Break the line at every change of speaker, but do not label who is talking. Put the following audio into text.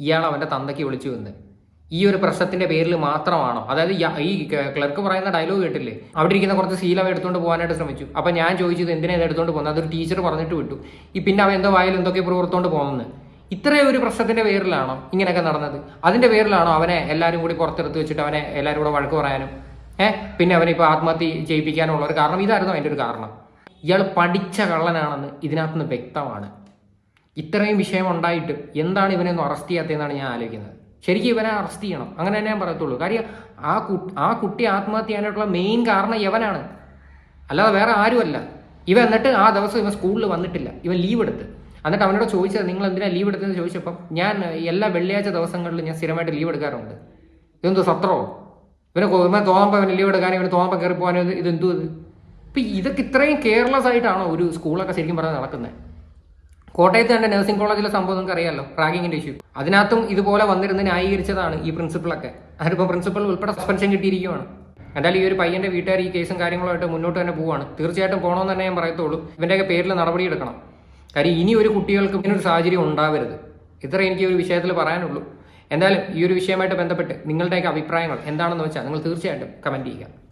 ഇയാൾ അവന്റെ തന്തയ്ക്ക് വിളിച്ചു വന്ന് ഈ ഒരു പ്രശ്നത്തിന്റെ പേരിൽ മാത്രമാണോ? അതായത് ഈ ക്ലർക്ക് പറയുന്ന ഡയലോഗ് കേട്ടില്ലേ? അവിടെ ഇരിക്കുന്ന കുറച്ച് ശീലം എടുത്തുകൊണ്ട് പോകാനായിട്ട് ശ്രമിച്ചു. അപ്പൊ ഞാൻ ചോദിച്ചത് എന്തിനാ ഇത് എടുത്തുകൊണ്ട് പോകുന്നത്? അതൊരു ടീച്ചർ പറഞ്ഞിട്ട് വിട്ടു. ഈ പിന്നെ അവൻ എന്തോ വായിൽ എന്തൊക്കെ പുറത്തോണ്ട് പോകുന്നത് ഇത്രയും ഒരു പ്രശ്നത്തിന്റെ പേരിലാണോ ഇങ്ങനെയൊക്കെ നടന്നത്? അതിന്റെ പേരിലാണോ അവനെ എല്ലാവരും കൂടി പുറത്തെടുത്ത് വെച്ചിട്ട് അവനെ എല്ലാവരും കൂടെ വഴക്ക് പറയാനും? ഏഹ് പിന്നെ അവനെ ഇപ്പോൾ ആത്മഹത്യ ചെയ്യിപ്പിക്കാനുള്ള ഒരു കാരണം ഇതായിരുന്നു അതിന്റെ ഒരു കാരണം. ഇയാൾ പഠിച്ച കള്ളനാണെന്ന് ഇതിനകത്തുനിന്ന് വ്യക്തമാണ്. ഇത്രയും വിഷയം ഉണ്ടായിട്ട് എന്താണ് ഇവനെ ഒന്ന് അറസ്റ്റ് ചെയ്യാത്തതെന്നാണ് ഞാൻ ആലോചിക്കുന്നത്. ശരിക്കും ഇവനെ അറസ്റ്റ് ചെയ്യണം. അങ്ങനെ തന്നെ ഞാൻ പറയത്തുള്ളൂ. കാര്യം ആ കുട്ടി ആ കുട്ടി ആത്മഹത്യ ചെയ്യാനായിട്ടുള്ള മെയിൻ കാരണം ഇവനാണ്. അല്ലാതെ വേറെ ആരുമല്ല. ഇവ എന്നിട്ട് ആ ദിവസം ഇവൻ സ്കൂളിൽ വന്നിട്ടില്ല. ഇവൻ ലീവ് എടുത്ത്. എന്നിട്ട് അവനോട് ചോദിച്ചത് നിങ്ങൾ എന്തിനാണ് ലീവ് എടുത്തതെന്ന് ചോദിച്ചപ്പം ഞാൻ എല്ലാ വെള്ളിയാഴ്ച ദിവസങ്ങളിലും ഞാൻ സ്ഥിരമായിട്ട് ലീവ് എടുക്കാറുണ്ട്. ഇതെന്തോ സത്രമോ? ഇവനെ തോമ്പ ഇവൻ തോന്നുമ്പോൾ ഇവന് ലീവ് എടുക്കാനും ഇവന് തോന്നുമ്പോൾ കയറി പോകാനും ഇത് ഇതെന്തോ ഇത്? ഇപ്പം ഇതൊക്കെ ഇത്രയും കെയർലെസ് ആയിട്ടാണോ ഒരു സ്കൂളൊക്കെ ശരിക്കും പറഞ്ഞാൽ നടക്കുന്നത് കോട്ടയത്ത് തന്നെ നഴ്സിംഗ് കോളേജിലെ സംഭവം നിങ്ങൾക്ക് അറിയാമല്ലോ റാഗിങ്ങിന്റെ ഇഷ്യൂ അതിനകത്തും ഇതുപോലെ വന്നിരുന്ന് ന്യായീകരിച്ചതാണ് ഈ പ്രിൻസിപ്പളൊക്കെ അതിനിപ്പോൾ പ്രിൻസിപ്പൾ ഉൾപ്പെടെ സസ്പെൻഷൻ കിട്ടിയിരിക്കുകയാണ് എന്തായാലും ഈ ഒരു പയ്യന്റെ വീട്ടുകാർ ഈ കേസും കാര്യങ്ങളുമായിട്ട് മുന്നോട്ട് തന്നെ പോവാണ്. തീർച്ചയായിട്ടും പോകണമെന്ന് തന്നെ ഞാൻ പറയത്തുള്ളൂ. ഇവന്റെയൊക്കെ പേരിൽ നടപടി എടുക്കണം. കാര്യം ഇനി ഒരു കുട്ടികൾക്ക് ഇങ്ങനൊരു സാഹചര്യം ഉണ്ടാവരുത്. ഇത്ര എനിക്ക് ഒരു വിഷയത്തിൽ പറയാനുള്ളൂ. എന്തായാലും ഈ ഒരു വിഷയമായിട്ട് ബന്ധപ്പെട്ട് നിങ്ങളുടെയൊക്കെ അഭിപ്രായങ്ങൾ എന്താണെന്ന് വെച്ചാൽ നിങ്ങൾ തീർച്ചയായിട്ടും കമന്റ് ചെയ്യുക.